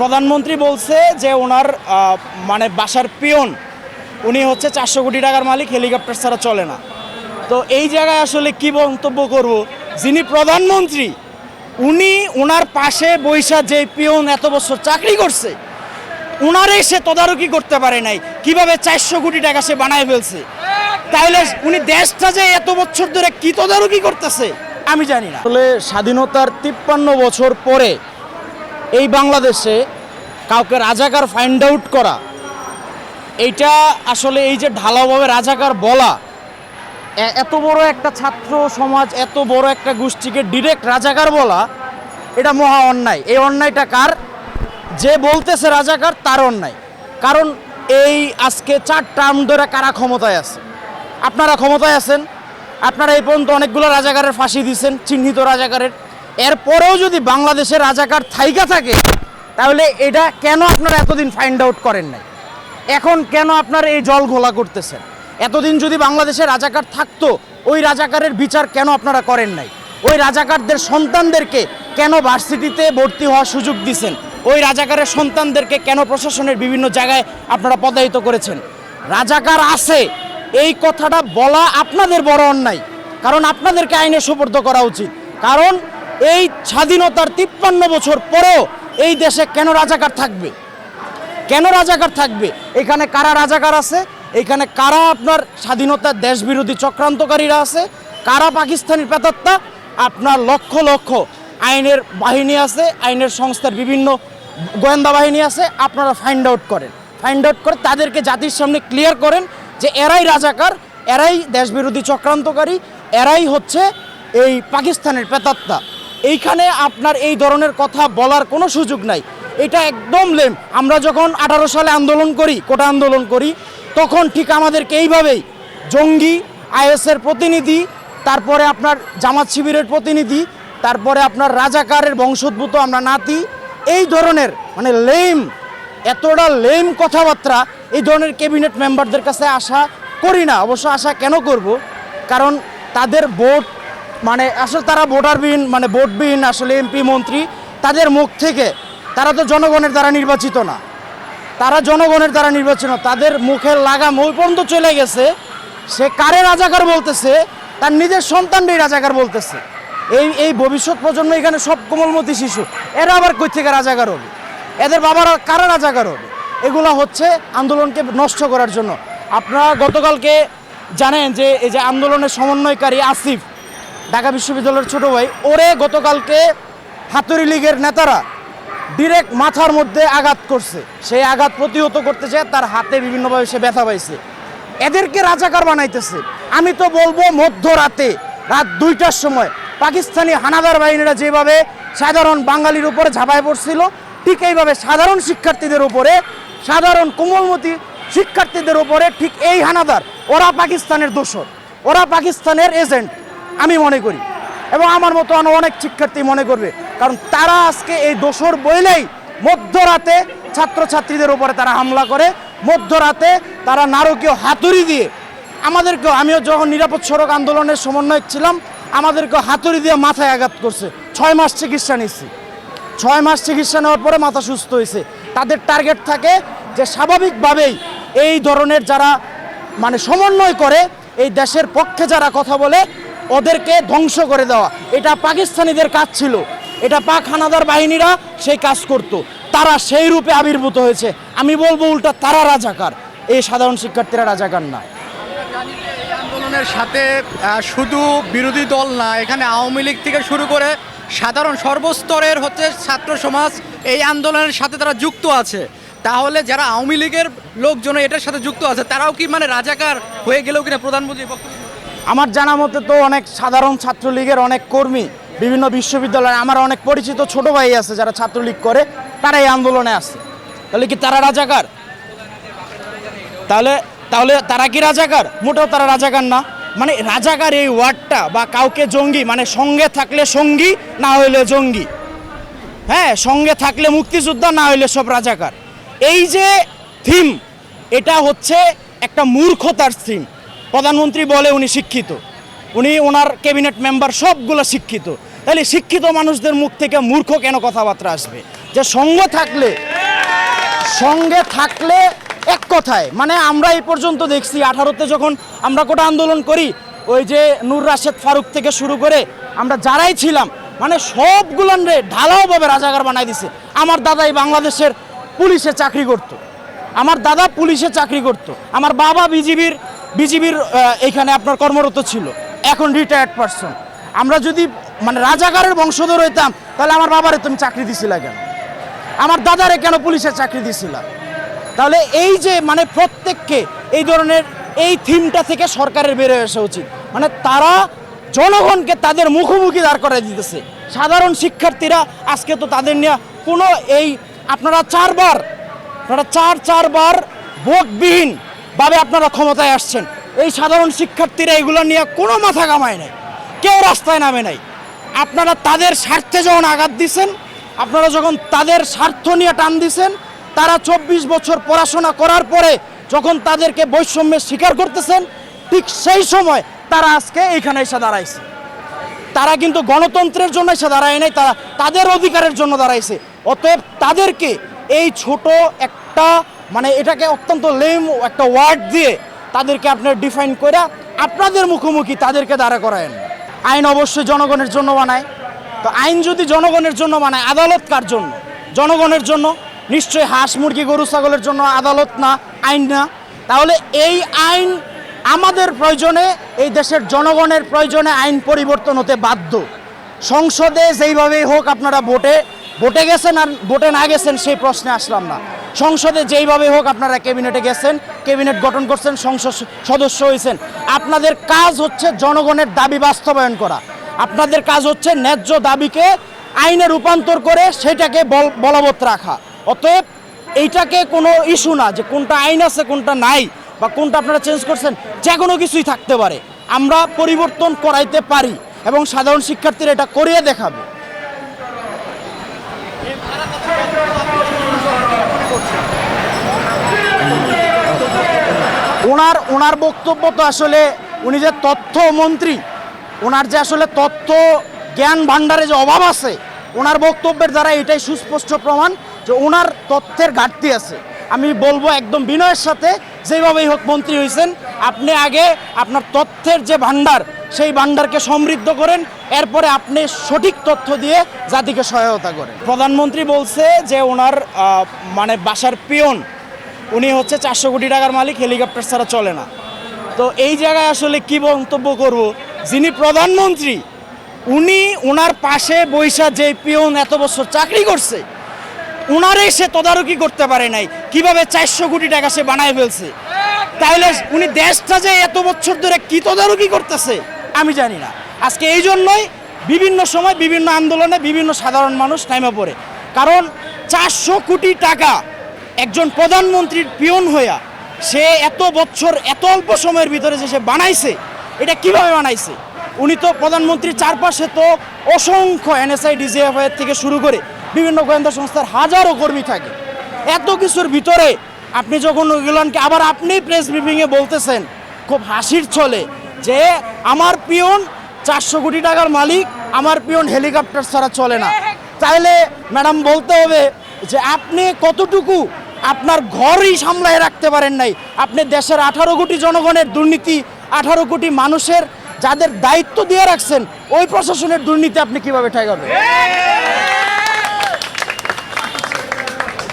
প্রধানমন্ত্রী বলছে যে ওনার মানে বাসার পিয়ন, উনি হচ্ছে চারশো কোটি টাকার মালিক, হেলিকপ্টার ছাড়া চলে না। তো এই জায়গায় আসলে কি মন্তব্য করব? যিনি প্রধানমন্ত্রী, উনি ওনার পাশে বৈশা যে পিয়ন এত বছর চাকরি করছে, উনারে সে তদারকি করতে পারে নাই। কীভাবে চারশো কোটি টাকা সে বানায় ফেলছে? তাহলে উনি দেশটা যে এত বছর ধরে কি তদারকি করতেছে, আমি জানি না। আসলে স্বাধীনতার তিপ্পান্ন বছর পরে এই বাংলাদেশে কাউকে রাজাকার ফাইন্ড আউট করা, এইটা আসলে এই যে ঢালাওভাবে রাজাকার বলা এত বড় একটা ছাত্র সমাজ, এত বড় একটা গোষ্ঠীকে ডিরেক্ট রাজাকার বলা, এটা মহা অন্যায়। এই অন্যায়টা কার? যে বলতেছে রাজাকার, তার অন্যায়। কারণ এই আজকে চার টার্ম ধরে কারা ক্ষমতায় আছে? আপনারা ক্ষমতায় আছেন, আপনারা এই পর্যন্ত অনেকগুলো রাজাকারের ফাঁসি দিয়েছেন, চিহ্নিত রাজাকারের। এরপরেও যদি বাংলাদেশের রাজাকার থাইকা থাকে, তাহলে এটা কেন আপনারা এতদিন ফাইন্ড আউট করেন নাই? এখন কেন আপনারা এই জল ঘোলা করতেছেন? এতদিন যদি বাংলাদেশে রাজাকার থাকতো, ওই রাজাকারের বিচার কেন আপনারা করেন নাই? ওই রাজাকারদের সন্তানদেরকে কেন ভার্সিটিতে ভর্তি হওয়ার সুযোগ দিছেন? ওই রাজাকারের সন্তানদেরকে কেন প্রশাসনের বিভিন্ন জায়গায় আপনারা পদায়িত করেছেন? রাজাকার আছে, এই কথাটা বলা আপনাদের বড় অন্যায়। কারণ আপনাদেরকে আইনে সুপর্দ করা উচিত। কারণ এই স্বাধীনতার তিপ্পান্ন বছর পরেও এই দেশে কেন রাজাকার থাকবে? কেন রাজাকার থাকবে? এখানে কারা রাজাকার আছে? এখানে কারা আপনার স্বাধীনতার দেশবিরোধী চক্রান্তকারীরা আছে? কারা পাকিস্তানি পেতাত্তা আপনার লক্ষ লক্ষ আইনের বাহিনী আছে, আইনের সংস্থার বিভিন্ন গোয়েন্দা বাহিনী আছে, আপনারা ফাইন্ড আউট করেন। ফাইন্ড আউট করে তাদেরকে জাতির সামনে ক্লিয়ার করেন যে এরাই রাজাকার, এরাই দেশবিরোধী চক্রান্তকারী, এরাই হচ্ছে এই পাকিস্তানের পেতাত্তা এইখানে আপনার এই ধরনের কথা বলার কোনো সুযোগ নাই। এটা একদম লেম আমরা যখন আঠারো সালে আন্দোলন করি, কোটা আন্দোলন করি, তখন ঠিক আমাদেরকে এইভাবেই জঙ্গি আইএসের প্রতিনিধি, তারপরে আপনার জামাত শিবিরের প্রতিনিধি, তারপরে আপনার রাজাকারের বংশোদ্ভূত আমরা নাতি, এই ধরনের মানে লেম এতটা লেম কথাবার্তা এই ধরনের ক্যাবিনেট মেম্বারদের কাছে আশা করি না। অবশ্য আশা কেন করব? কারণ তাদের ভোট মানে আসলে তারা ভোটারবিহীন মানে ভোটবিহীন আসলে এমপি, মন্ত্রী, তাদের মুখ থেকে তারা তো জনগণের দ্বারা নির্বাচিত না। তারা জনগণের দ্বারা নির্বাচিত তাদের মুখের লাগাম ওই পর্যন্ত চলে গেছে। সে কারে রাজাকার বলতেছে? তার নিজের সন্তানটাই রাজাকার বলতেছে। এই এই ভবিষ্যৎ প্রজন্ম এখানে সব কোমলমতি শিশু। এরা আবার কই থেকে রাজাকার হবে? এদের বাবারা কারা রাজাকার হবে? এগুলো হচ্ছে আন্দোলনকে নষ্ট করার জন্য। আপনারা গতকালকে জানেন যে এই যে আন্দোলনের সমন্বয়কারী আসিফ ঢাকা বিশ্ববিদ্যালয়ের ছোট ভাই। ওরে গতকালকে হাতুরি লীগের নেতারা ডিরেক্ট মাথার মধ্যে আঘাত করছে। সেই আঘাত প্রতিহত করতে চায় তার হাতে বিভিন্নভাবে সে ব্যথা পাইছে। এদেরকে রাজাকার বানাইতেছে। আমি তো বলব, মধ্যরাতে, রাত দুইটার সময় পাকিস্তানি হানাদার বাহিনীরা যেভাবে সাধারণ বাঙালির উপরে ঝাঁপায় পড়ছিল, ঠিক এইভাবে সাধারণ শিক্ষার্থীদের উপরে, সাধারণ কোমলমতি শিক্ষার্থীদের উপরে ঠিক এই হানাদার, ওরা পাকিস্তানের দোষর। ওরা পাকিস্তানের এজেন্ট। আমি মনে করি। এবং আমার মতো অনেক শিক্ষার্থী মনে করবে। কারণ তারা আজকে এই দোষর বইলেই মধ্যরাতে ছাত্রছাত্রীদের উপরে তারা হামলা করে, মধ্যরাতে তারা নারকীয় হাতুড়ি দিয়ে। আমাদেরকেও আমিও যখন নিরাপদ সড়ক আন্দোলনের সমন্বয়ক ছিলাম আমাদেরকে হাতুড়ি দিয়ে মাথায় আঘাত করছে। ছয় মাস চিকিৎসা নিচ্ছি। ছয় মাস চিকিৎসা নেওয়ার পরে মাথা সুস্থ হয়েছে। তাদের টার্গেট থাকে যে স্বাভাবিকভাবেই এই ধরনের যারা মানে সমন্বয় করে, এই দেশের পক্ষে যারা কথা বলে ওদেরকে ধ্বংস করে দেওয়া। এটা পাকিস্তানিদের কাজ ছিল। এটা পাক হানাদার বাহিনীরা সেই কাজ করত। তারা সেই রূপে আবির্ভূত হয়েছে। আমি বলব উল্টা, তারা রাজাকার। এই সাধারণ শিক্ষার্থীরা রাজাকার না। আন্দোলনের সাথে শুধু বিরোধী দল না, এখানে আওয়ামী লীগ থেকে শুরু করে সাধারণ সর্বস্তরের হচ্ছে ছাত্র সমাজ এই আন্দোলনের সাথে তারা যুক্ত আছে। তাহলে যারা আওয়ামী লীগের লোকজন এটার সাথে যুক্ত আছে, তারাও কি মানে রাজাকার হয়ে গেলেও কিনা প্রধানমন্ত্রী বক্তব্য আমার জানা মতে তো অনেক সাধারণ ছাত্রলীগের অনেক কর্মী বিভিন্ন বিশ্ববিদ্যালয়ে, আমার অনেক পরিচিত ছোট ভাই আছে যারা ছাত্রলীগ করে তারা এই আন্দোলনে আছে। তাহলে কি তারা রাজাকার? তাহলে তাহলে তারা কি রাজাকার? মোটেও তারা রাজাকার না। মানে রাজাকার এই ওয়ার্ডটা বা কাউকে জঙ্গি মানে সঙ্গে থাকলে সঙ্গী, না হইলে জঙ্গি। হ্যাঁ সঙ্গে থাকলে মুক্তিযোদ্ধা, না হইলে সব রাজাকার। এই যে থিম এটা হচ্ছে একটা মূর্খতার থিম প্রধানমন্ত্রী বলে উনি শিক্ষিত। উনি ওনার ক্যাবিনেট মেম্বার সবগুলো শিক্ষিত। তাহলে শিক্ষিত মানুষদের মুখ থেকে মূর্খ কেন কথাবার্তা আসবে? যে সঙ্গে থাকলে সঙ্গে থাকলে এক কথায় মানে আমরা এই পর্যন্ত দেখছি, আঠারোতে যখন আমরা কোটা আন্দোলন করি, ওই যে নূর রাশেদ ফারুক থেকে শুরু করে আমরা যারাই ছিলাম মানে সবগুলান রে ঢালাওভাবে রাজাকার বানাই দিছে। আমার দাদাই বাংলাদেশের পুলিশে চাকরি করতো। আমার দাদা পুলিশে চাকরি করত। আমার বাবা বিজিবির বিজিবির এখানে আপনার কর্মরত ছিল। এখন রিটায়ার্ড পারসন আমরা যদি মানে রাজাকারের বংশধর হইতাম, তাহলে আমার বাবারে তুমি চাকরি দিছিলা কেন? আমার দাদারে কেন পুলিশের চাকরি দিছিলা? তাহলে এই যে মানে প্রত্যেককে এই ধরনের, এই থিমটা থেকে সরকারের বের হয়ে আসা উচিত। মানে তারা জনগণকে তাদের মুখোমুখি দাঁড় করাই দিতেছে। সাধারণ শিক্ষার্থীরা আজকে তো তাদের নিয়ে কোনো এই, আপনারা চারবার, আপনারা চার চারবার ভোটবিহীন ভাবে আপনারা ক্ষমতায় আসছেন। এই সাধারণ শিক্ষার্থীরা এগুলো নিয়ে কোনো মাথা কামায় নাই। কেউ রাস্তায় নামে নাই। আপনারা তাদের স্বার্থে যখন আঘাত দিছেন, আপনারা যখন তাদের স্বার্থ নিয়ে টান দিছেন, তারা চব্বিশ বছর পড়াশোনা করার পরে যখন তাদেরকে বৈষম্যের স্বীকার করতেছেন, ঠিক সেই সময় তারা আজকে এইখানে এসে দাঁড়াইছে। তারা কিন্তু গণতন্ত্রের জন্য এসে দাঁড়ায় নাই, তারা তাদের অধিকারের জন্য দাঁড়াইছে। অতএব তাদেরকে এই ছোট একটা মানে এটাকে অত্যন্ত লেম একটা ওয়ার্ড দিয়ে তাদেরকে আপনার ডিফাইন করে আপনাদের মুখোমুখি তাদেরকে দাঁড়া করায়েন। আইন অবশ্যই জনগণের জন্য বানায় তো আইন যদি জনগণের জন্য বানায় আদালত কার জন্য? জনগণের জন্য। নিশ্চয়ই হাঁস, মুরগি, গরু, ছাগলের জন্য আদালত না, আইন না। তাহলে এই আইন আমাদের প্রয়োজনে, এই দেশের জনগণের প্রয়োজনে আইন পরিবর্তন হতে বাধ্য। সংসদে যেইভাবেই হোক আপনারা ভোটে ভোটে গেছেন আর ভোটে না গেছেন সেই প্রশ্নে আসলাম না। সংসদে যেইভাবে হোক আপনারা ক্যাবিনেটে গেছেন, ক্যাবিনেট গঠন করছেন, সংসদ সদস্য হয়েছেন আপনাদের কাজ হচ্ছে জনগণের দাবি বাস্তবায়ন করা। আপনাদের কাজ হচ্ছে ন্যায্য দাবিকে আইনে রূপান্তর করে সেটাকে বল- বলবৎ রাখা। অতএব এইটাকে কোনো ইস্যু না যে কোনটা আইন আছে, কোনটা নাই, বা কোনটা আপনারা চেঞ্জ করছেন, যে কোনো কিছুই থাকতে পারে। আমরা পরিবর্তন করাইতে পারি এবং সাধারণ শিক্ষার্থীরা এটা করিয়ে দেখাবে। ওনার ওনার বক্তব্য তো আসলে উনি যে তথ্য মন্ত্রী ওনার যে আসলে তথ্য জ্ঞান ভাণ্ডারে যে অভাব আছে, ওনার বক্তব্যের দ্বারা এটাই সুস্পষ্ট প্রমাণ যে ওনার তথ্যের ঘাটতি আছে। আমি বলব একদম বিনয়ের সাথে, যেভাবেই হোক মন্ত্রী হয়েছেন আপনি আগে আপনার তথ্যের যে ভাণ্ডার, সেই ভাণ্ডারকে সমৃদ্ধ করেন, এরপরে আপনি সঠিক তথ্য দিয়ে জাতিকে সহায়তা করেন। প্রধানমন্ত্রী বলছে যে ওনার মানে বাসার পিয়ন উনি হচ্ছে চারশো কোটি টাকার মালিক, হেলিকপ্টার ছাড়া চলে না। তো এই জায়গায় আসলে কি মন্তব্য করব? যিনি প্রধানমন্ত্রী, উনি ওনার পাশে বৈশা যে পিয়ন এত বছর চাকরি করছে, উনারে সে তদারকি করতে পারে নাই। কীভাবে চারশো কোটি টাকা সে বানায় ফেলছে? তাহলে উনি দেশটা যে এত বছর ধরে কি তদারকি করতেছে, আমি জানি না। আজকে এই জন্যই বিভিন্ন সময় বিভিন্ন আন্দোলনে বিভিন্ন সাধারণ মানুষ নামে পড়ে। কারণ চারশো কোটি টাকা একজন প্রধানমন্ত্রীর পিয়ন হইয়া সে এত বছর, এত অল্প সময়ের ভিতরে যে সে বানাইছে, এটা কীভাবে বানাইছে? উনি তো প্রধানমন্ত্রীর চারপাশে তো অসংখ্য এনএসআই ডিজিএফআই থেকে শুরু করে বিভিন্ন গোয়েন্দা সংস্থার হাজারো কর্মী থাকে। এত কিছুর ভিতরে আপনি যখন ওইগুলানকে আবার আপনি প্রেস ব্রিফিংয়ে বলতেছেন, খুব হাসির ছলে যে আমার পিয়ন চারশো কোটি টাকার মালিক, আমার পিয়ন হেলিকপ্টার ছাড়া চলে না। তাইলে ম্যাডাম বলতে হবে যে আপনি কতটুকু আপনার ঘরই সামলায় রাখতে পারেন নাই। আপনি দেশের আঠারো কোটি জনগণের দুর্নীতি, আঠারো কোটি মানুষের যাদের দায়িত্ব দিয়ে রাখছেন, ওই প্রশাসনের দুর্নীতি আপনি কীভাবে ঠেকাবেন?